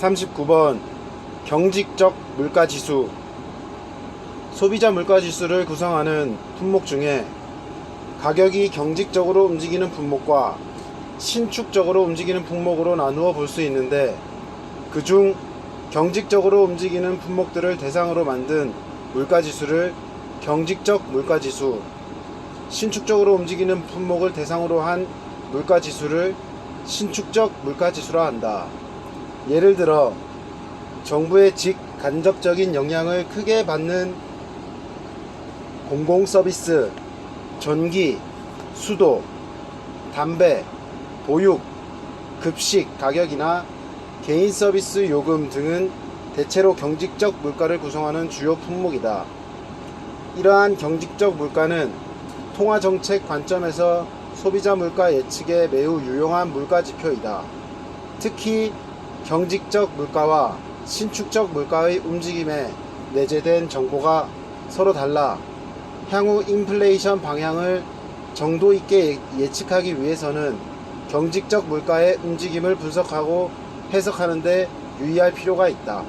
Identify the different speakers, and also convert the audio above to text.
Speaker 1: 39번 경직적 물가지수 소비자 물가지수를 구성하는 품목 중에 가격이 경직적으로 움직이는 품목과 신축적으로 움직이는 품목으로 나누어 볼 수 있는데 그중 경직적으로 움직이는 품목들을 대상으로 만든 물가지수를 경직적 물가지수, 신축적으로 움직이는 품목을 대상으로 한 물가지수를 신축적 물가지수라 한다. 예를 들어 정부의 직간접적인 영향을 크게 받는 공공 서비스, 전기, 수도, 담배, 보육, 급식 가격이나 개인 서비스 요금 등은 대체로 경직적 물가를 구성하는 주요 품목이다. 이러한 경직적 물가는 통화 정책 관점에서 소비자 물가 예측에 매우 유용한 물가 지표이다. 특히 경직적 물가와 신축적 물가의 움직임에 내재된 정보가 서로 달라 향후 인플레이션 방향을 정도 있게 예- 예측하기 위해서는 경직적 물가의 움직임을 분석하고 해석하는데 유의할 필요가 있다.